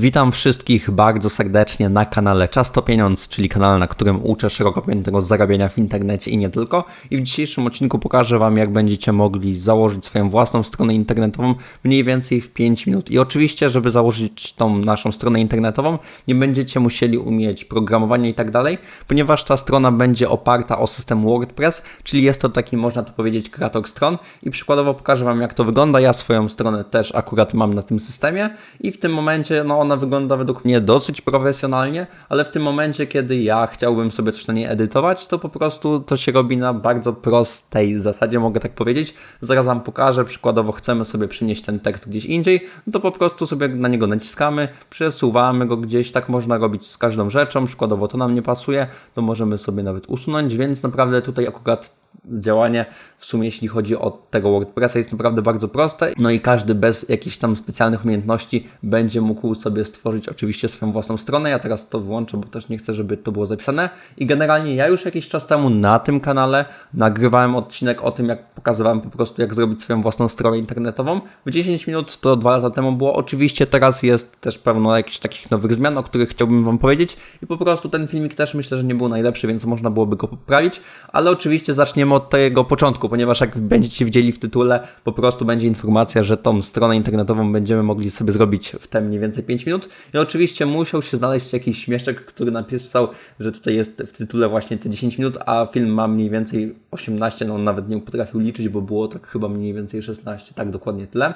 Witam wszystkich bardzo serdecznie na kanale Czas to Pieniądz, czyli kanale, na którym uczę szeroko pojętego zarabiania w internecie i nie tylko. I w dzisiejszym odcinku pokażę Wam, jak będziecie mogli założyć swoją własną stronę internetową mniej więcej w 5 minut. I oczywiście, żeby założyć tą naszą stronę internetową, nie będziecie musieli umieć programowania i tak dalej, ponieważ ta strona będzie oparta o system WordPress, czyli jest to taki, można to powiedzieć, kreator stron. I przykładowo pokażę Wam, jak to wygląda. Ja swoją stronę też akurat mam na tym systemie i w tym momencie, no ona wygląda według mnie dosyć profesjonalnie, ale w tym momencie, kiedy ja chciałbym sobie coś na niej edytować, to po prostu to się robi na bardzo prostej zasadzie, mogę tak powiedzieć. Zaraz Wam pokażę, przykładowo chcemy sobie przenieść ten tekst gdzieś indziej, to po prostu sobie na niego naciskamy, przesuwamy go gdzieś, tak można robić z każdą rzeczą, przykładowo to nam nie pasuje, to możemy sobie nawet usunąć, więc naprawdę tutaj akurat działanie w sumie jeśli chodzi o tego WordPressa jest naprawdę bardzo proste. No i każdy bez jakichś tam specjalnych umiejętności będzie mógł sobie stworzyć oczywiście swoją własną stronę. Ja teraz to wyłączę, bo też nie chcę, żeby to było zapisane. I generalnie ja już jakiś czas temu na tym kanale nagrywałem odcinek o tym, jak pokazywałem po prostu, jak zrobić swoją własną stronę internetową. W 10 minut to dwa lata temu było. Oczywiście teraz jest też pełno jakichś takich nowych zmian, o których chciałbym Wam powiedzieć. I po prostu ten filmik też myślę, że nie był najlepszy, więc można byłoby go poprawić. Ale oczywiście zaczniemy od tego początku, ponieważ jak będziecie widzieli w tytule, po prostu będzie informacja, że tą stronę internetową będziemy mogli sobie zrobić w te mniej więcej 5 minut. I oczywiście musiał się znaleźć jakiś śmieszek, który napisał, że tutaj jest w tytule właśnie te 10 minut, a film ma mniej więcej 18, no on nawet nie potrafił liczyć, bo było tak chyba mniej więcej 16, tak dokładnie tyle.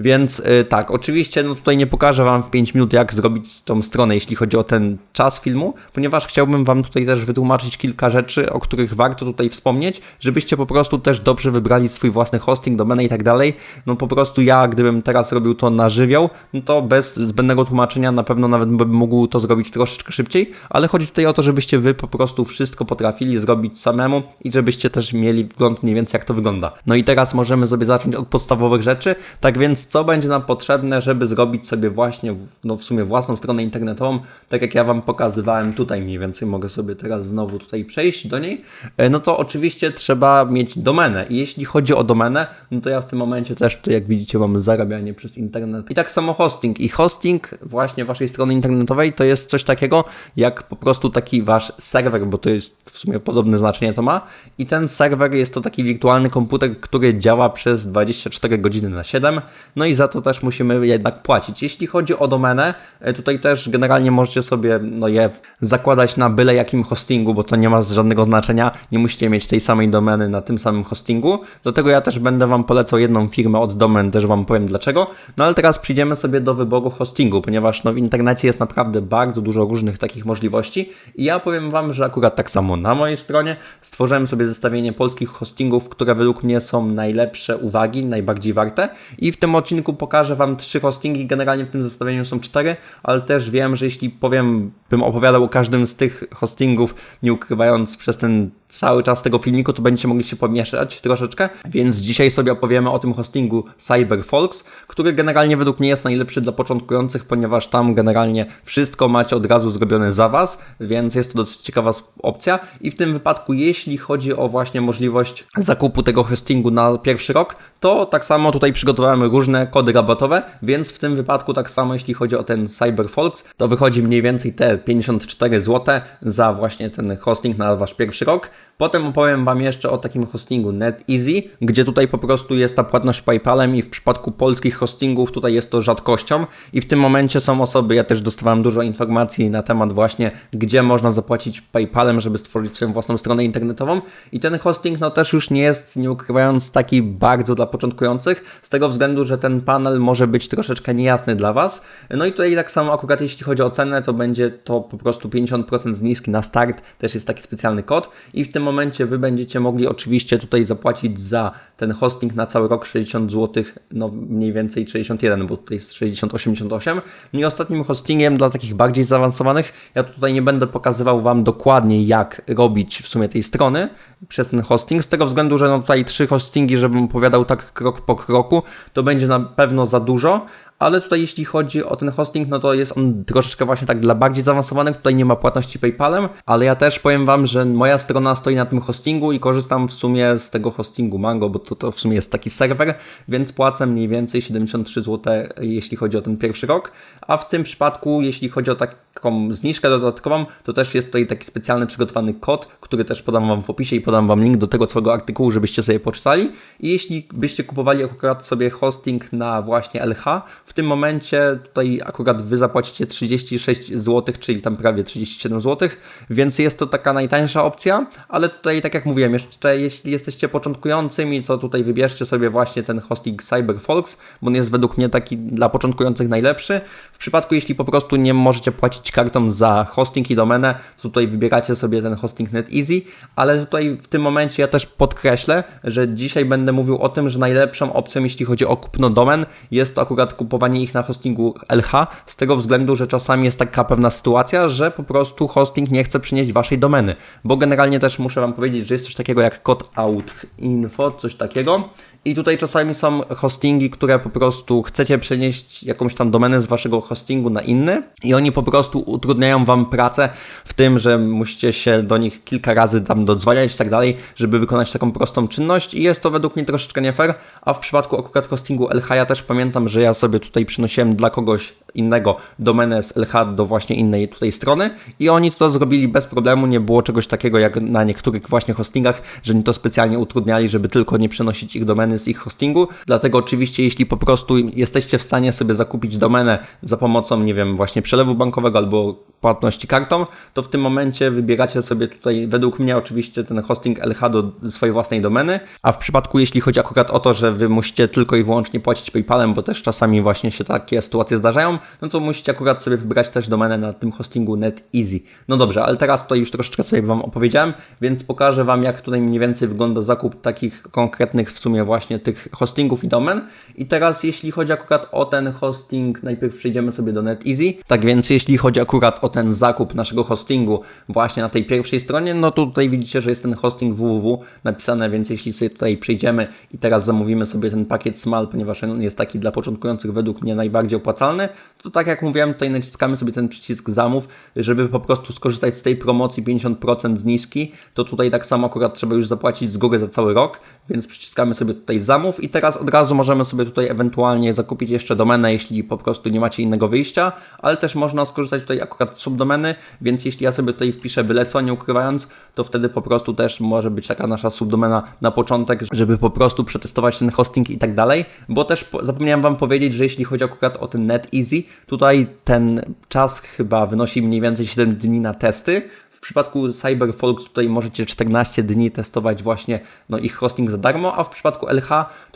Więc yy, tak, oczywiście no tutaj nie pokażę Wam w 5 minut, jak zrobić tą stronę, jeśli chodzi o ten czas filmu, ponieważ chciałbym Wam tutaj też wytłumaczyć kilka rzeczy, o których warto tutaj wspomnieć, żebyście po prostu też dobrze wybrali swój własny hosting, domenę i tak dalej. No po prostu ja, gdybym teraz robił to na żywioł, no to bez zbędnego tłumaczenia na pewno nawet bym mógł to zrobić troszeczkę szybciej, ale chodzi tutaj o to, żebyście Wy po prostu wszystko potrafili zrobić samemu i żebyście też mieli wgląd mniej więcej jak to wygląda. No i teraz możemy sobie zacząć od podstawowych rzeczy, tak więc co będzie nam potrzebne, żeby zrobić sobie właśnie, no w sumie własną stronę internetową, tak jak ja Wam pokazywałem tutaj mniej więcej, mogę sobie teraz znowu tutaj przejść do niej, no to oczywiście trzeba mieć domenę. I jeśli chodzi o domenę, no to ja w tym momencie też tutaj jak widzicie mamy zarabianie przez internet. I tak samo hosting. I hosting właśnie Waszej strony internetowej to jest coś takiego jak po prostu taki Wasz serwer, bo to jest w sumie podobne znaczenie to ma. I ten serwer jest to taki wirtualny komputer, który działa przez 24 godziny na 7, no i za to też musimy jednak płacić. Jeśli chodzi o domenę, tutaj też generalnie możecie sobie no je zakładać na byle jakim hostingu, bo to nie ma żadnego znaczenia, nie musicie mieć tej samej domeny na tym samym hostingu. Do tego ja też będę Wam polecał jedną firmę od domen, też Wam powiem dlaczego. No ale teraz przyjdziemy sobie do wyboru hostingu, ponieważ no w internecie jest naprawdę bardzo dużo różnych takich możliwości i ja powiem Wam, że akurat tak samo na mojej stronie stworzyłem sobie zestawienie polskich hostingów, które według mnie są najlepsze uwagi, najbardziej warte i w tym odcinku pokażę Wam trzy hostingi, generalnie w tym zestawieniu są cztery, ale też wiem, że jeśli powiem, bym opowiadał o każdym z tych hostingów, nie ukrywając przez ten cały czas tego filmiku, to będziecie mogli się pomieszać troszeczkę, więc dzisiaj sobie opowiemy o tym hostingu CyberFolks, który generalnie według mnie jest najlepszy dla początkujących, ponieważ tam generalnie wszystko macie od razu zrobione za Was, więc jest to dosyć ciekawa opcja. I w tym wypadku, jeśli chodzi o właśnie możliwość zakupu tego hostingu na pierwszy rok, to tak samo tutaj przygotowałem różne kody rabatowe, więc w tym wypadku tak samo jeśli chodzi o ten CyberFolks, to wychodzi mniej więcej te 54 zł za właśnie ten hosting na Wasz pierwszy rok. Potem opowiem Wam jeszcze o takim hostingu NetEasy, gdzie tutaj po prostu jest ta płatność PayPalem i w przypadku polskich hostingów tutaj jest to rzadkością. I w tym momencie są osoby, ja też dostawałem dużo informacji na temat właśnie, gdzie można zapłacić PayPalem, żeby stworzyć swoją własną stronę internetową. I ten hosting no też już nie jest, nie ukrywając, taki bardzo dla początkujących, z tego względu, że ten panel może być troszeczkę niejasny dla Was. No i tutaj tak samo akurat jeśli chodzi o cenę, to będzie to po prostu 50% zniżki na start, też jest taki specjalny kod. I w tym momencie Wy będziecie mogli oczywiście tutaj zapłacić za ten hosting na cały rok 60 zł, no mniej więcej 61, bo tutaj jest 60-88. No i ostatnim hostingiem dla takich bardziej zaawansowanych, ja tutaj nie będę pokazywał Wam dokładnie jak robić w sumie tej strony przez ten hosting, z tego względu, że no tutaj trzy hostingi, żebym opowiadał tak krok po kroku, to będzie na pewno za dużo, ale tutaj jeśli chodzi o ten hosting, no to jest on troszeczkę właśnie tak dla bardziej zaawansowanych, tutaj nie ma płatności PayPalem, ale ja też powiem Wam, że moja strona stoi na tym hostingu i korzystam w sumie z tego hostingu Mango, bo to, to w sumie jest taki serwer, więc płacę mniej więcej 73 zł, jeśli chodzi o ten pierwszy rok, a w tym przypadku, jeśli chodzi o taką zniżkę dodatkową, to też jest tutaj taki specjalny przygotowany kod, który też podam Wam w opisie i podam Wam link do tego całego artykułu, żebyście sobie poczytali. I jeśli byście kupowali akurat sobie hosting na właśnie LH, w tym momencie tutaj akurat Wy zapłacicie 36 zł, czyli tam prawie 37 zł, więc jest to taka najtańsza opcja, ale tutaj tak jak mówiłem, jeszcze jeśli jesteście początkującymi, to tutaj wybierzcie sobie właśnie ten hosting CyberFolks, bo on jest według mnie taki dla początkujących najlepszy. W przypadku, jeśli po prostu nie możecie płacić kartą za hosting i domenę, to tutaj wybieracie sobie ten hosting NetEasy, ale tutaj w tym momencie ja też podkreślę, że dzisiaj będę mówił o tym, że najlepszą opcją, jeśli chodzi o kupno domen, jest to akurat kupowanie ich na hostingu LH, z tego względu, że czasami jest taka pewna sytuacja, że po prostu hosting nie chce przynieść waszej domeny, bo generalnie też muszę wam powiedzieć, że jest coś takiego jak kod out info, coś takiego, i tutaj czasami są hostingi, które po prostu chcecie przenieść jakąś tam domenę z waszego hostingu na inny. I oni po prostu utrudniają wam pracę w tym, że musicie się do nich kilka razy tam dodzwaniać i tak dalej, żeby wykonać taką prostą czynność. I jest to według mnie troszeczkę nie fair, a w przypadku akurat hostingu LH ja też pamiętam, że ja sobie tutaj przynosiłem dla kogoś innego domenę z LH do właśnie innej tutaj strony i oni to zrobili bez problemu, nie było czegoś takiego jak na niektórych właśnie hostingach, że oni to specjalnie utrudniali, żeby tylko nie przenosić ich domeny z ich hostingu. Dlatego oczywiście, jeśli po prostu jesteście w stanie sobie zakupić domenę za pomocą, nie wiem, właśnie przelewu bankowego albo płatności kartą, to w tym momencie wybieracie sobie tutaj, według mnie oczywiście, ten hosting LH do swojej własnej domeny, a w przypadku, jeśli chodzi akurat o to, że wy musicie tylko i wyłącznie płacić PayPalem, bo też czasami właśnie się takie sytuacje zdarzają, no to musicie akurat sobie wybrać też domenę na tym hostingu NetEasy. No dobrze, ale teraz tutaj już troszeczkę sobie Wam opowiedziałem, więc pokażę Wam, jak tutaj mniej więcej wygląda zakup takich konkretnych w sumie właśnie tych hostingów i domen. I teraz jeśli chodzi akurat o ten hosting, najpierw przejdziemy sobie do NetEasy. Tak więc jeśli chodzi akurat o ten zakup naszego hostingu właśnie na tej pierwszej stronie, no to tutaj widzicie, że jest ten hosting www napisane, więc jeśli sobie tutaj przejdziemy i teraz zamówimy sobie ten pakiet SMAL, ponieważ on jest taki dla początkujących według mnie najbardziej opłacalny, to tak jak mówiłem, tutaj naciskamy sobie ten przycisk zamów, żeby po prostu skorzystać z tej promocji 50% zniżki, to tutaj tak samo akurat trzeba już zapłacić z góry za cały rok, więc przyciskamy sobie tutaj zamów i teraz od razu możemy sobie tutaj ewentualnie zakupić jeszcze domenę, jeśli po prostu nie macie innego wyjścia, ale też można skorzystać tutaj akurat z subdomeny, więc jeśli ja sobie tutaj wpiszę wyleco, nie ukrywając, to wtedy po prostu też może być taka nasza subdomena na początek, żeby po prostu przetestować ten hosting i tak dalej, bo też zapomniałem Wam powiedzieć, że jeśli chodzi akurat o ten NetEasy, tutaj ten czas chyba wynosi mniej więcej 7 dni na testy, w przypadku CyberFolks tutaj możecie 14 dni testować właśnie no, ich hosting za darmo, a w przypadku LH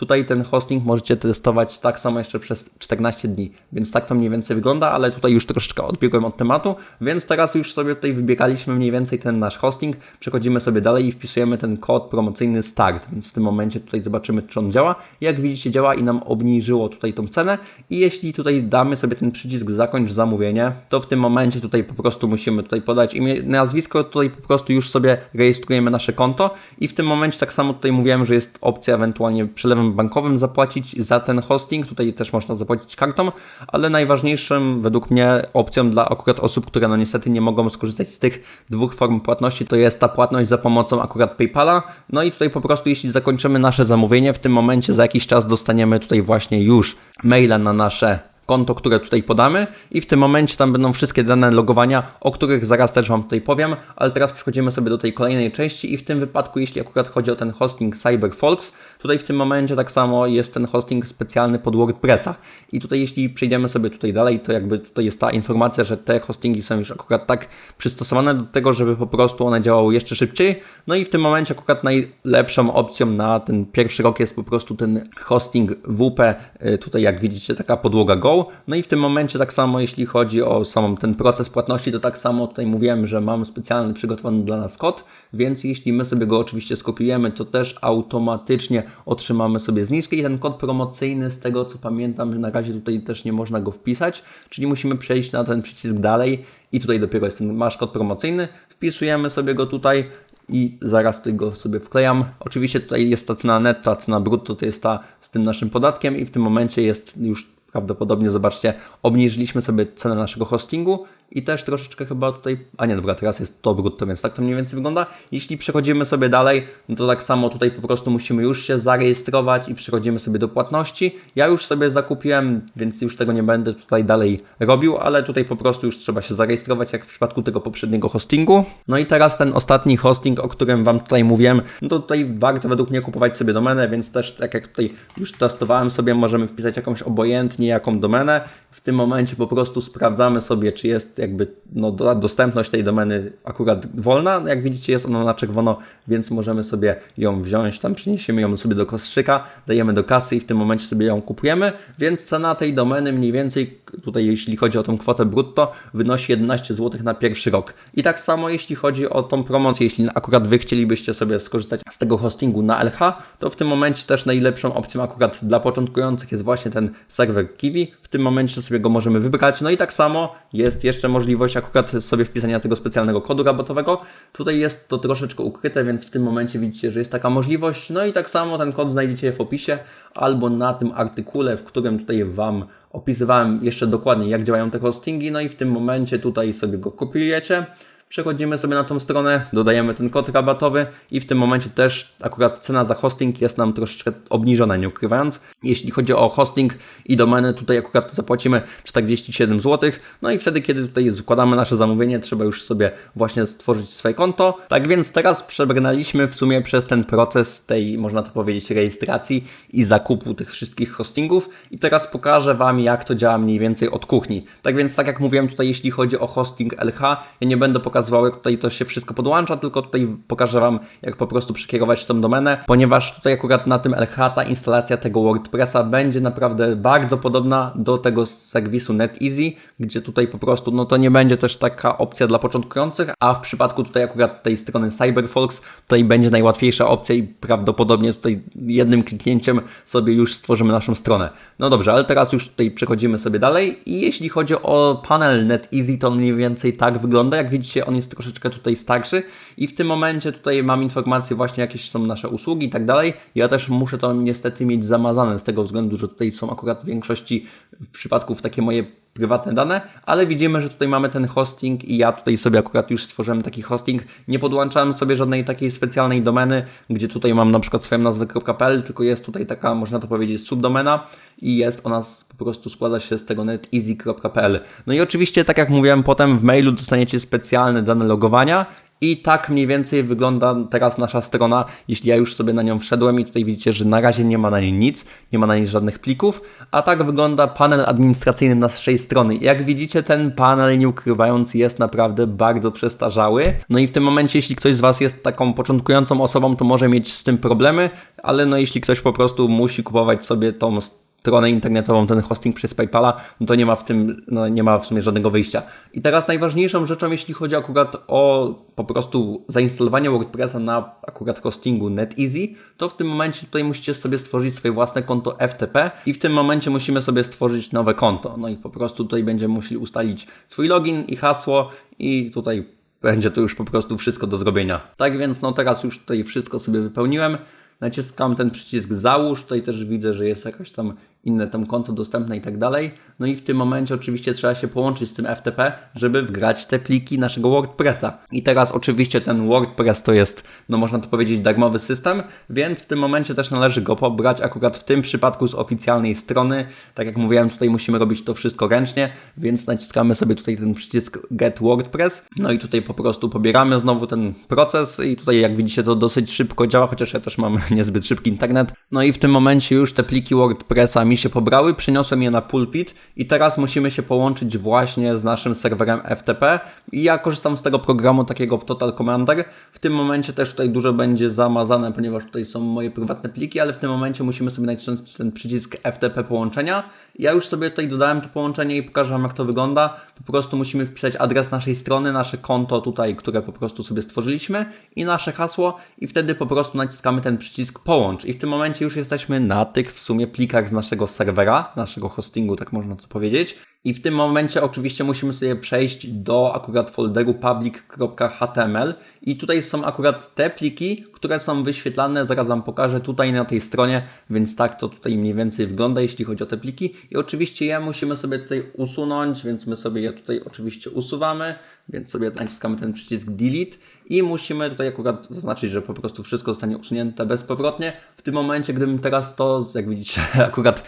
tutaj ten hosting możecie testować tak samo jeszcze przez 14 dni. Więc tak to mniej więcej wygląda, ale tutaj już troszeczkę odbiegłem od tematu, więc teraz już sobie tutaj wybieraliśmy mniej więcej ten nasz hosting, przechodzimy sobie dalej i wpisujemy ten kod promocyjny START, więc w tym momencie tutaj zobaczymy, czy on działa. Jak widzicie działa i nam obniżyło tutaj tą cenę i jeśli tutaj damy sobie ten przycisk zakończ zamówienie, to w tym momencie tutaj po prostu musimy tutaj podać imię, nazwisko, tutaj po prostu już sobie rejestrujemy nasze konto i w tym momencie tak samo tutaj mówiłem, że jest opcja ewentualnie przelewem bankowym zapłacić za ten hosting, tutaj też można zapłacić kartą, ale najważniejszym według mnie opcją dla akurat osób, które no niestety nie mogą skorzystać z tych dwóch form płatności, to jest ta płatność za pomocą akurat PayPala, no i tutaj po prostu jeśli zakończymy nasze zamówienie, w tym momencie za jakiś czas dostaniemy tutaj właśnie już maila na nasze konto, które tutaj podamy i w tym momencie tam będą wszystkie dane logowania, o których zaraz też Wam tutaj powiem, ale teraz przechodzimy sobie do tej kolejnej części i w tym wypadku, jeśli akurat chodzi o ten hosting CyberFolks, tutaj w tym momencie tak samo jest ten hosting specjalny pod WordPressa. I tutaj jeśli przejdziemy sobie tutaj dalej, to jakby tutaj jest ta informacja, że te hostingi są już akurat tak przystosowane do tego, żeby po prostu one działały jeszcze szybciej, no i w tym momencie akurat najlepszą opcją na ten pierwszy rok jest po prostu ten hosting WP, y, tutaj jak widzicie taka podłoga Go, no i w tym momencie tak samo, jeśli chodzi o samą ten proces płatności, to tak samo tutaj mówiłem, że mam specjalny przygotowany dla nas kod, więc jeśli my sobie go oczywiście skopiujemy, to też automatycznie otrzymamy sobie zniżkę i ten kod promocyjny, z tego co pamiętam, na razie tutaj też nie można go wpisać, czyli musimy przejść na ten przycisk dalej i tutaj dopiero jest ten masz kod promocyjny, wpisujemy sobie go tutaj, i zaraz tutaj go sobie wklejam. Oczywiście tutaj jest ta cena netto, cena brutto to jest ta z tym naszym podatkiem i w tym momencie jest już prawdopodobnie zobaczcie, obniżyliśmy sobie cenę naszego hostingu i też troszeczkę chyba tutaj, a nie dobra, teraz jest to brutto, więc tak to mniej więcej wygląda. Jeśli przechodzimy sobie dalej, no to tak samo tutaj po prostu musimy już się zarejestrować i przechodzimy sobie do płatności. Ja już sobie zakupiłem, więc już tego nie będę tutaj dalej robił, ale tutaj po prostu już trzeba się zarejestrować, jak w przypadku tego poprzedniego hostingu. No i teraz ten ostatni hosting, o którym Wam tutaj mówiłem, no to tutaj warto według mnie kupować sobie domenę, więc też tak jak tutaj już testowałem sobie, możemy wpisać jakąś obojętnie jaką domenę. W tym momencie po prostu sprawdzamy sobie, czy jest jakby no, dostępność tej domeny akurat wolna. No, jak widzicie, jest ona na czerwono, więc możemy sobie ją wziąć, tam przeniesiemy ją sobie do koszyka, dajemy do kasy i w tym momencie sobie ją kupujemy, więc cena tej domeny mniej więcej, tutaj jeśli chodzi o tą kwotę brutto, wynosi 11 zł na pierwszy rok. I tak samo jeśli chodzi o tą promocję, jeśli akurat Wy chcielibyście sobie skorzystać z tego hostingu na LH, to w tym momencie też najlepszą opcją akurat dla początkujących jest właśnie ten serwer Kiwi. W tym momencie sobie go możemy wybrać. No i tak samo jest jeszcze możliwość akurat sobie wpisania tego specjalnego kodu rabatowego. Tutaj jest to troszeczkę ukryte, więc w tym momencie widzicie, że jest taka możliwość. No i tak samo ten kod znajdziecie w opisie albo na tym artykule, w którym tutaj Wam opisywałem jeszcze dokładnie, jak działają te hostingi. No i w tym momencie tutaj sobie go kopiujecie przechodzimy sobie na tą stronę, dodajemy ten kod rabatowy i w tym momencie też akurat cena za hosting jest nam troszeczkę obniżona, nie ukrywając. Jeśli chodzi o hosting i domeny, tutaj akurat zapłacimy 47 zł. No i wtedy, kiedy tutaj składamy nasze zamówienie, trzeba już sobie właśnie stworzyć swoje konto. Tak więc teraz przebrnęliśmy w sumie przez ten proces tej, można to powiedzieć, rejestracji i zakupu tych wszystkich hostingów i teraz pokażę Wam, jak to działa mniej więcej od kuchni. Tak więc, tak jak mówiłem tutaj, jeśli chodzi o hosting LH, ja nie będę pokazywał jak tutaj to się wszystko podłącza, tylko tutaj pokażę Wam, jak po prostu przekierować tą domenę, ponieważ tutaj akurat na tym LH ta instalacja tego WordPressa będzie naprawdę bardzo podobna do tego serwisu NetEasy, gdzie tutaj po prostu, no to nie będzie też taka opcja dla początkujących, a w przypadku tutaj akurat tej strony CyberFolks, tutaj będzie najłatwiejsza opcja i prawdopodobnie tutaj jednym kliknięciem sobie już stworzymy naszą stronę. No dobrze, ale teraz już tutaj przechodzimy sobie dalej i jeśli chodzi o panel NetEasy, to mniej więcej tak wygląda. Jak widzicie, on jest troszeczkę tutaj starszy i w tym momencie tutaj mam informacje właśnie jakieś są nasze usługi i tak dalej. Ja też muszę to niestety mieć zamazane z tego względu, że tutaj są akurat w większości przypadków takie moje prywatne dane, ale widzimy, że tutaj mamy ten hosting i ja tutaj sobie akurat już stworzyłem taki hosting. Nie podłączałem sobie żadnej takiej specjalnej domeny, gdzie tutaj mam na przykład swoją nazwę.pl, tylko jest tutaj taka, można to powiedzieć, subdomena i jest ona po prostu składa się z tego neteasy.pl. No i oczywiście, tak jak mówiłem, potem w mailu dostaniecie specjalne dane logowania i tak mniej więcej wygląda teraz nasza strona, jeśli ja już sobie na nią wszedłem i tutaj widzicie, że na razie nie ma na niej nic, nie ma na niej żadnych plików, a tak wygląda panel administracyjny naszej strony. Jak widzicie, ten panel, nie ukrywając, jest naprawdę bardzo przestarzały. No i w tym momencie, jeśli ktoś z Was jest taką początkującą osobą, to może mieć z tym problemy, ale no jeśli ktoś po prostu musi kupować sobie tą stronę internetową, ten hosting przez PayPala, no to nie ma w tym, no nie ma w sumie żadnego wyjścia. I teraz najważniejszą rzeczą, jeśli chodzi akurat o po prostu zainstalowanie WordPressa na akurat hostingu NetEasy, to w tym momencie tutaj musicie sobie stworzyć swoje własne konto FTP i w tym momencie musimy sobie stworzyć nowe konto. No i po prostu tutaj będziemy musieli ustalić swój login i hasło i tutaj będzie to już po prostu wszystko do zrobienia. Tak więc no teraz już tutaj wszystko sobie wypełniłem naciskam ten przycisk załóż, tutaj też widzę, że jest jakaś tam inne tam konto dostępne i tak dalej. No i w tym momencie oczywiście trzeba się połączyć z tym FTP, żeby wgrać te pliki naszego WordPressa. I teraz oczywiście ten WordPress to jest, no można to powiedzieć, darmowy system, więc w tym momencie też należy go pobrać akurat w tym przypadku z oficjalnej strony. Tak jak mówiłem, tutaj musimy robić to wszystko ręcznie, więc naciskamy sobie tutaj ten przycisk Get WordPress. No i tutaj po prostu pobieramy znowu ten proces i tutaj jak widzicie to dosyć szybko działa, chociaż ja też mam niezbyt szybki internet. No i w tym momencie już te pliki WordPressa mi się pobrały, przyniosłem je na pulpit i teraz musimy się połączyć właśnie z naszym serwerem FTP. I ja korzystam z tego programu takiego Total Commander. W tym momencie też tutaj dużo będzie zamazane, ponieważ tutaj są moje prywatne pliki, ale w tym momencie musimy sobie nacisnąć ten przycisk FTP połączenia ja już sobie tutaj dodałem to połączenie i pokażę Wam jak to wygląda. Po prostu musimy wpisać adres naszej strony, nasze konto tutaj, które po prostu sobie stworzyliśmy i nasze hasło i wtedy po prostu naciskamy ten przycisk połącz i w tym momencie już jesteśmy na tych w sumie plikach z naszego serwera, naszego hostingu, tak można to powiedzieć. I w tym momencie oczywiście musimy sobie przejść do akurat folderu public.html i tutaj są akurat te pliki, które są wyświetlane, zaraz Wam pokażę tutaj na tej stronie, więc tak to tutaj mniej więcej wygląda, jeśli chodzi o te pliki. I oczywiście je musimy sobie tutaj usunąć, więc my sobie je tutaj oczywiście usuwamy, więc sobie naciskamy ten przycisk delete i musimy tutaj akurat zaznaczyć, że po prostu wszystko zostanie usunięte bezpowrotnie. W tym momencie, gdybym teraz to, jak widzicie, akurat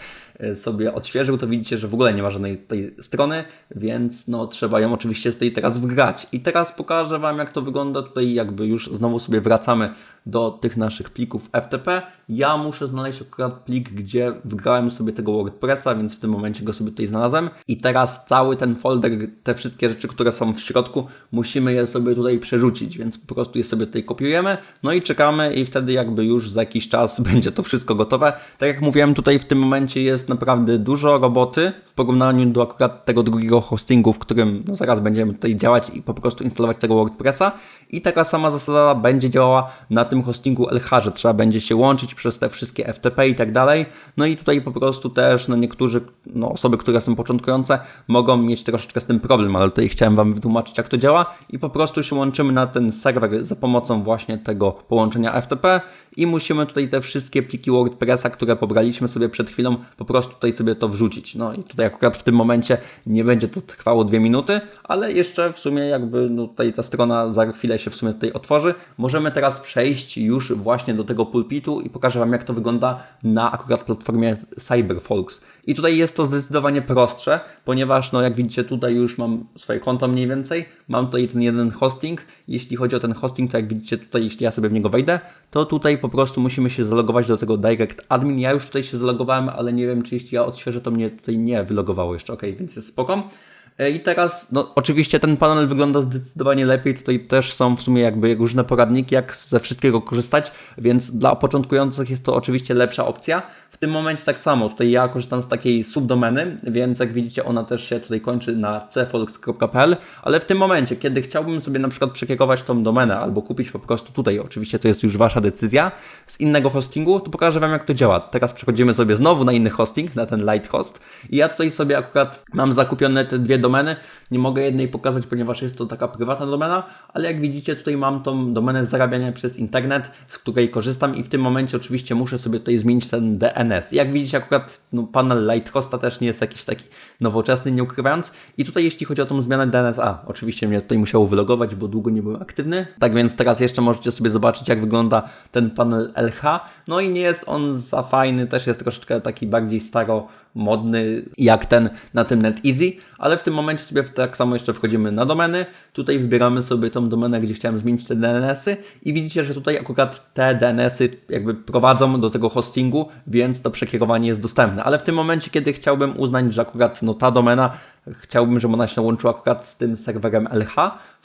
sobie odświeżył, to widzicie, że w ogóle nie ma żadnej tej strony, więc no trzeba ją oczywiście tutaj teraz wgrać. I teraz pokażę Wam, jak to wygląda tutaj, jakby już znowu sobie wracamy do tych naszych plików FTP. Ja muszę znaleźć akurat plik, gdzie wgrałem sobie tego WordPressa, więc w tym momencie go sobie tutaj znalazłem. I teraz cały ten folder, te wszystkie rzeczy, które są w środku, musimy je sobie tutaj przerzucić, więc po prostu je sobie tutaj kopiujemy, no i czekamy i wtedy jakby już za jakiś czas będzie to wszystko gotowe. Tak jak mówiłem, tutaj w tym momencie jest naprawdę dużo roboty w porównaniu do akurat tego drugiego hostingu, w którym no zaraz będziemy tutaj działać i po prostu instalować tego WordPressa. I taka sama zasada będzie działała na tym hostingu LH, trzeba będzie się łączyć przez te wszystkie FTP i tak dalej. No i tutaj po prostu też no niektórzy, no osoby, które są początkujące, mogą mieć troszeczkę z tym problem, ale tutaj chciałem Wam wytłumaczyć, jak to działa i po prostu się łączymy na ten serwer za pomocą właśnie tego połączenia FTP i musimy tutaj te wszystkie pliki WordPressa, które pobraliśmy sobie przed chwilą, po prostu tutaj sobie to wrzucić. No i tutaj akurat w tym momencie nie będzie to trwało dwie minuty, ale jeszcze w sumie jakby no tutaj ta strona za chwilę się w sumie tutaj otworzy. Możemy teraz przejść już właśnie do tego pulpitu i pokażę Wam jak to wygląda na akurat platformie CyberFolks. I tutaj jest to zdecydowanie prostsze, ponieważ no jak widzicie tutaj już mam swoje konto mniej więcej, mam tutaj ten jeden hosting. Jeśli chodzi o ten hosting, to jak widzicie tutaj, jeśli ja sobie w niego wejdę, to tutaj po prostu musimy się zalogować do tego Direct Admin. Ja już tutaj się zalogowałem, ale nie wiem, czy jeśli ja odświeżę, to mnie tutaj nie wylogowało jeszcze, ok, więc jest spoko. E, I teraz, no oczywiście ten panel wygląda zdecydowanie lepiej. Tutaj też są w sumie jakby różne poradniki, jak ze wszystkiego korzystać, więc dla początkujących jest to oczywiście lepsza opcja. W tym momencie tak samo, tutaj ja korzystam z takiej subdomeny, więc jak widzicie ona też się tutaj kończy na cfolks.pl, ale w tym momencie, kiedy chciałbym sobie na przykład przekierować tą domenę albo kupić po prostu tutaj, oczywiście to jest już Wasza decyzja, z innego hostingu, to pokażę Wam jak to działa. Teraz przechodzimy sobie znowu na inny hosting, na ten Lighthost i ja tutaj sobie akurat mam zakupione te dwie domeny, nie mogę jednej pokazać, ponieważ jest to taka prywatna domena, ale jak widzicie tutaj mam tą domenę zarabiania przez internet, z której korzystam i w tym momencie oczywiście muszę sobie tutaj zmienić ten DNS. Jak widzicie akurat no, panel Lighthosta też nie jest jakiś taki nowoczesny, nie ukrywając. I tutaj jeśli chodzi o tą zmianę DNS, a oczywiście mnie tutaj musiało wylogować, bo długo nie byłem aktywny. Tak więc teraz jeszcze możecie sobie zobaczyć jak wygląda ten panel LH. No i nie jest on za fajny, też jest troszeczkę taki bardziej staro modny jak ten na tym NetEasy, ale w tym momencie sobie tak samo jeszcze wchodzimy na domeny, tutaj wybieramy sobie tą domenę, gdzie chciałem zmienić te DNS-y i widzicie, że tutaj akurat te DNS-y jakby prowadzą do tego hostingu, więc to przekierowanie jest dostępne, ale w tym momencie, kiedy chciałbym uznać, że akurat no, ta domena chciałbym, żeby ona się łączyła akurat z tym serwerem LH.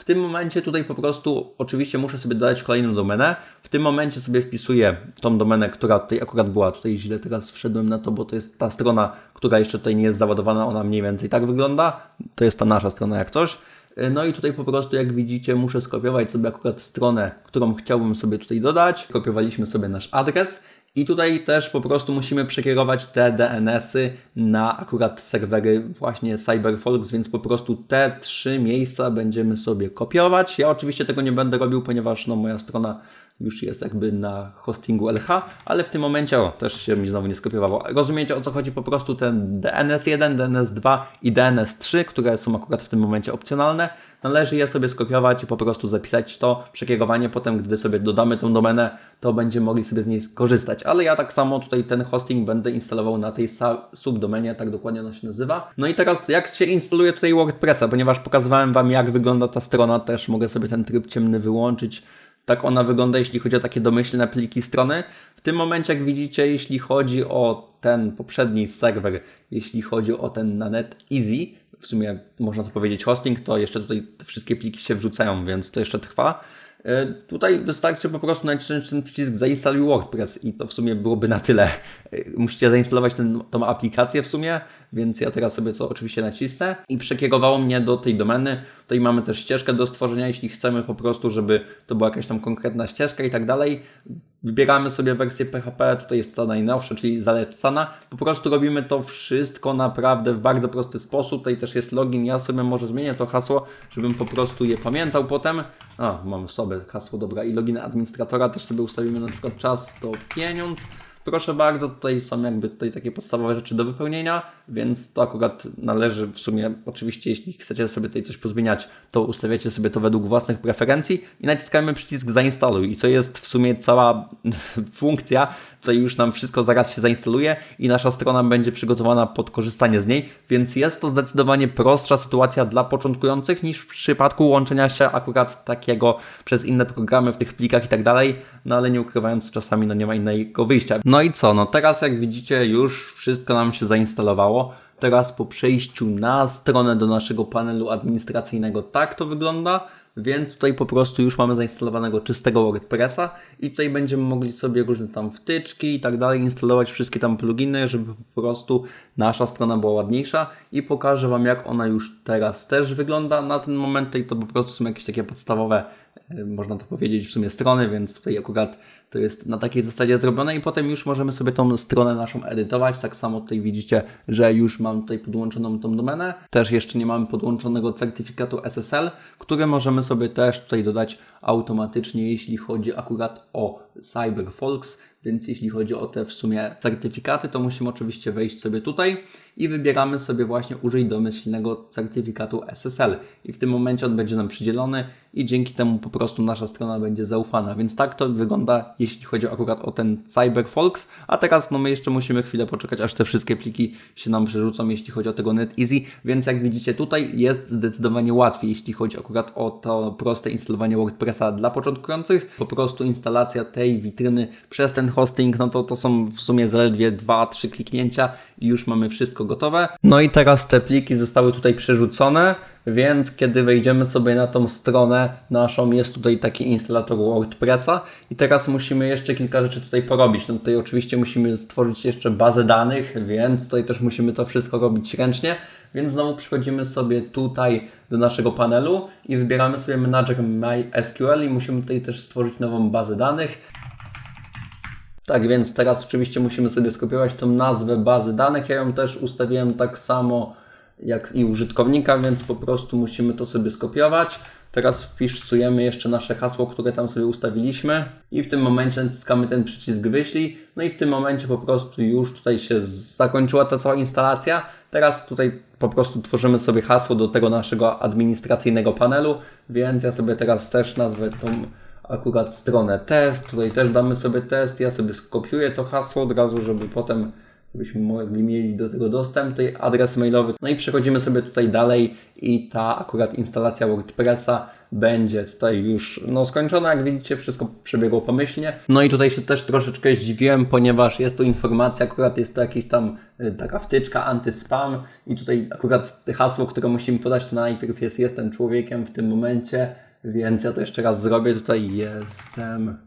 W tym momencie tutaj po prostu oczywiście muszę sobie dodać kolejną domenę. W tym momencie sobie wpisuję tą domenę, która tutaj akurat była. Tutaj źle teraz wszedłem na to, bo to jest ta strona, która jeszcze tutaj nie jest załadowana. Ona mniej więcej tak wygląda. To jest ta nasza strona jak coś. No i tutaj po prostu jak widzicie muszę skopiować sobie akurat stronę, którą chciałbym sobie tutaj dodać. Kopiowaliśmy sobie nasz adres i tutaj też po prostu musimy przekierować te DNS-y na akurat serwery właśnie CyberFolks, więc po prostu te trzy miejsca będziemy sobie kopiować. Ja oczywiście tego nie będę robił, ponieważ no, moja strona już jest jakby na hostingu LH, ale w tym momencie, o, też się mi znowu nie skopiowało. Rozumiecie o co chodzi? Po prostu ten DNS1, DNS2 i DNS3, które są akurat w tym momencie opcjonalne, należy je sobie skopiować i po prostu zapisać to przekierowanie. Potem, gdy sobie dodamy tą domenę, to będziemy mogli sobie z niej skorzystać. Ale ja tak samo tutaj ten hosting będę instalował na tej subdomenie, tak dokładnie ona się nazywa. No i teraz jak się instaluje tutaj WordPressa, ponieważ pokazywałem Wam jak wygląda ta strona, też mogę sobie ten tryb ciemny wyłączyć tak ona wygląda, jeśli chodzi o takie domyślne pliki strony. W tym momencie, jak widzicie, jeśli chodzi o ten poprzedni serwer, jeśli chodzi o ten na Net Easy, w sumie można to powiedzieć hosting, to jeszcze tutaj wszystkie pliki się wrzucają, więc to jeszcze trwa. E, tutaj wystarczy po prostu nacisnąć ten przycisk zainstaluj WordPress i to w sumie byłoby na tyle. E, musicie zainstalować tą aplikację w sumie, więc ja teraz sobie to oczywiście nacisnę i przekierowało mnie do tej domeny. Tutaj mamy też ścieżkę do stworzenia, jeśli chcemy po prostu, żeby to była jakaś tam konkretna ścieżka i tak dalej. Wybieramy sobie wersję PHP, tutaj jest ta najnowsza, czyli zalecana. Po prostu robimy to wszystko naprawdę w bardzo prosty sposób. Tutaj też jest login, ja sobie może zmienię to hasło, żebym po prostu je pamiętał potem. A, mam sobie hasło, dobra. I login administratora też sobie ustawimy na przykład czas to pieniądz. Proszę bardzo, tutaj są jakby tutaj takie podstawowe rzeczy do wypełnienia, więc to akurat należy w sumie, oczywiście jeśli chcecie sobie tutaj coś pozmieniać, to ustawiacie sobie to według własnych preferencji i naciskamy przycisk zainstaluj. I to jest w sumie cała funkcja, tutaj już nam wszystko zaraz się zainstaluje i nasza strona będzie przygotowana pod korzystanie z niej, więc jest to zdecydowanie prostsza sytuacja dla początkujących niż w przypadku łączenia się akurat takiego przez inne programy w tych plikach i tak dalej, no ale nie ukrywając czasami no nie ma innego wyjścia. No i co, no teraz jak widzicie już wszystko nam się zainstalowało. Teraz po przejściu na stronę do naszego panelu administracyjnego tak to wygląda, więc tutaj po prostu już mamy zainstalowanego czystego WordPressa i tutaj będziemy mogli sobie różne tam wtyczki i tak dalej instalować wszystkie tam pluginy, żeby po prostu nasza strona była ładniejsza i pokażę Wam jak ona już teraz też wygląda na ten moment. Tutaj to po prostu są jakieś takie podstawowe, można to powiedzieć w sumie strony, więc tutaj akurat to jest na takiej zasadzie zrobione i potem już możemy sobie tą stronę naszą edytować. Tak samo tutaj widzicie, że już mam tutaj podłączoną tą domenę. Też jeszcze nie mamy podłączonego certyfikatu SSL, który możemy sobie też tutaj dodać automatycznie, jeśli chodzi akurat o CyberFolks. Więc jeśli chodzi o te w sumie certyfikaty, to musimy oczywiście wejść sobie tutaj i wybieramy sobie właśnie użyj domyślnego certyfikatu SSL. I w tym momencie on będzie nam przydzielony i dzięki temu po prostu nasza strona będzie zaufana. Więc tak to wygląda, jeśli chodzi akurat o ten CyberFolks. A teraz no my jeszcze musimy chwilę poczekać, aż te wszystkie pliki się nam przerzucą, jeśli chodzi o tego NetEasy. Więc jak widzicie tutaj jest zdecydowanie łatwiej, jeśli chodzi akurat o to proste instalowanie WordPressa dla początkujących. Po prostu instalacja tej witryny przez ten hosting, no to to są w sumie zaledwie 2-3 kliknięcia i już mamy wszystko gotowe. No i teraz te pliki zostały tutaj przerzucone, więc kiedy wejdziemy sobie na tą stronę naszą, jest tutaj taki instalator WordPressa i teraz musimy jeszcze kilka rzeczy tutaj porobić. No tutaj oczywiście musimy stworzyć jeszcze bazę danych, więc tutaj też musimy to wszystko robić ręcznie. Więc znowu przychodzimy sobie tutaj do naszego panelu i wybieramy sobie menadżer MySQL i musimy tutaj też stworzyć nową bazę danych. Tak, więc teraz oczywiście musimy sobie skopiować tą nazwę bazy danych. Ja ją też ustawiłem tak samo jak i użytkownika, więc po prostu musimy to sobie skopiować. Teraz wpisujemy jeszcze nasze hasło, które tam sobie ustawiliśmy i w tym momencie naciskamy ten przycisk wyślij. No i w tym momencie po prostu już tutaj się zakończyła ta cała instalacja. Teraz tutaj po prostu tworzymy sobie hasło do tego naszego administracyjnego panelu, więc ja sobie teraz też nazwę tą akurat stronę test. Tutaj też damy sobie test. Ja sobie skopiuję to hasło od razu, żeby potem żebyśmy mogli mieli do tego dostęp, tutaj adres mailowy. No i przechodzimy sobie tutaj dalej i ta akurat instalacja WordPressa będzie tutaj już no, skończona. Jak widzicie, wszystko przebiegło pomyślnie. No i tutaj się też troszeczkę zdziwiłem, ponieważ jest tu informacja, akurat jest to jakiś tam y, taka wtyczka antyspam i tutaj akurat hasło, które musimy podać, to najpierw jest jestem człowiekiem w tym momencie, więc ja to jeszcze raz zrobię. Tutaj jestem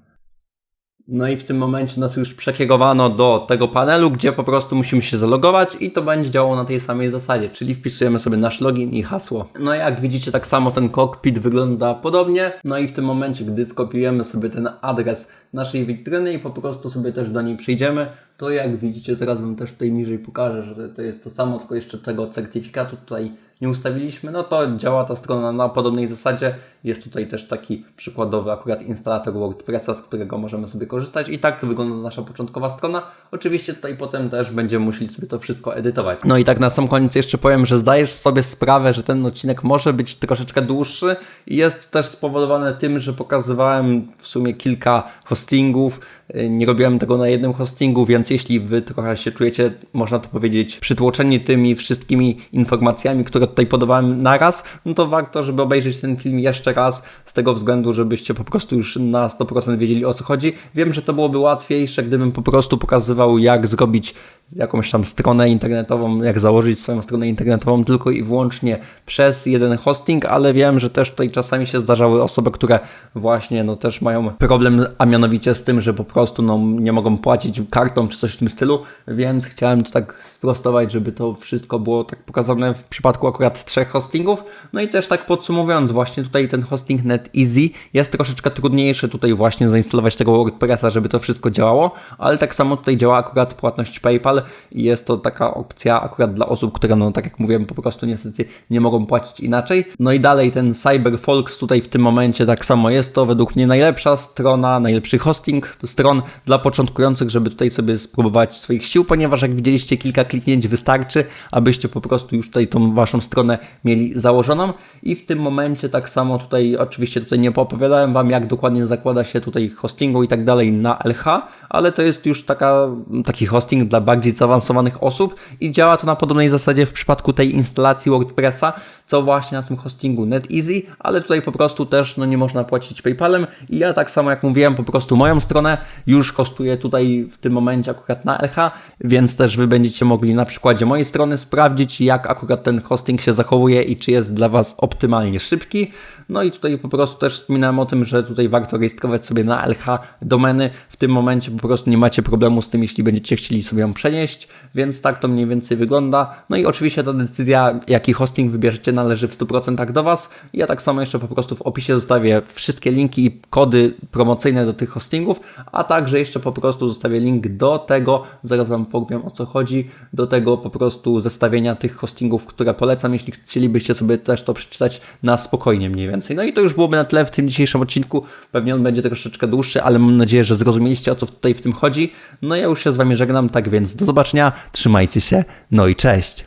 no i w tym momencie nas już przekierowano do tego panelu, gdzie po prostu musimy się zalogować i to będzie działało na tej samej zasadzie, czyli wpisujemy sobie nasz login i hasło. No jak widzicie, tak samo ten cockpit wygląda podobnie. No i w tym momencie, gdy skopiujemy sobie ten adres naszej witryny i po prostu sobie też do niej przyjdziemy, to jak widzicie, zaraz Wam też tutaj niżej pokażę, że to jest to samo, tylko jeszcze tego certyfikatu tutaj nie ustawiliśmy, no to działa ta strona na podobnej zasadzie. Jest tutaj też taki przykładowy akurat instalator WordPressa, z którego możemy sobie korzystać i tak wygląda nasza początkowa strona. Oczywiście tutaj potem też będziemy musieli sobie to wszystko edytować. No i tak na sam koniec jeszcze powiem, że zdajesz sobie sprawę, że ten odcinek może być troszeczkę dłuższy i jest też spowodowane tym, że pokazywałem w sumie kilka hostingów, nie robiłem tego na jednym hostingu, więc jeśli Wy trochę się czujecie, można to powiedzieć, przytłoczeni tymi wszystkimi informacjami, które tutaj podawałem naraz, no to warto, żeby obejrzeć ten film jeszcze raz, z tego względu, żebyście po prostu już na 100% wiedzieli o co chodzi. Wiem, że to byłoby łatwiejsze, gdybym po prostu pokazywał, jak zrobić jakąś tam stronę internetową, jak założyć swoją stronę internetową tylko i wyłącznie przez jeden hosting, ale wiem, że też tutaj czasami się zdarzały osoby, które właśnie no też mają problem, a mianowicie z tym, że po prostu no, nie mogą płacić kartą czy coś w tym stylu, więc chciałem to tak sprostować, żeby to wszystko było tak pokazane w przypadku akurat trzech hostingów. No i też tak podsumowując, właśnie tutaj ten hosting NetEasy jest troszeczkę trudniejszy tutaj właśnie zainstalować tego WordPressa, żeby to wszystko działało, ale tak samo tutaj działa akurat płatność PayPal i jest to taka opcja akurat dla osób, które no tak jak mówiłem, po prostu niestety nie mogą płacić inaczej. No i dalej ten CyberFolks tutaj w tym momencie tak samo jest. To według mnie najlepsza strona, najlepszy hosting stron dla początkujących, żeby tutaj sobie spróbować swoich sił, ponieważ jak widzieliście kilka kliknięć wystarczy, abyście po prostu już tutaj tą waszą stronę mieli założoną. I w tym momencie tak samo tutaj oczywiście tutaj nie poopowiadałem wam jak dokładnie zakłada się tutaj hostingu i tak dalej na LH, ale to jest już taka, taki hosting dla bardziej zaawansowanych osób i działa to na podobnej zasadzie w przypadku tej instalacji WordPressa, co właśnie na tym hostingu NetEasy, ale tutaj po prostu też no, nie można płacić PayPalem i ja tak samo jak mówiłem, po prostu moją stronę już kosztuje tutaj w tym momencie akurat na LH, więc też Wy będziecie mogli na przykładzie mojej strony sprawdzić jak akurat ten hosting się zachowuje i czy jest dla Was optymalnie szybki. No i tutaj po prostu też wspominałem o tym, że tutaj warto rejestrować sobie na LH domeny. W tym momencie po prostu nie macie problemu z tym, jeśli będziecie chcieli sobie ją przenieść, więc tak to mniej więcej wygląda. No i oczywiście ta decyzja, jaki hosting wybierzecie, należy w 100% do Was. Ja tak samo jeszcze po prostu w opisie zostawię wszystkie linki i kody promocyjne do tych hostingów, a także jeszcze po prostu zostawię link do tego, zaraz Wam powiem o co chodzi, do tego po prostu zestawienia tych hostingów, które polecam, jeśli chcielibyście sobie też to przeczytać na spokojnie mniej więcej. No i to już byłoby na tyle w tym dzisiejszym odcinku. Pewnie on będzie troszeczkę dłuższy, ale mam nadzieję, że zrozumieliście o co tutaj w tym chodzi. No ja już się z Wami żegnam, tak więc do zobaczenia, trzymajcie się, no i cześć!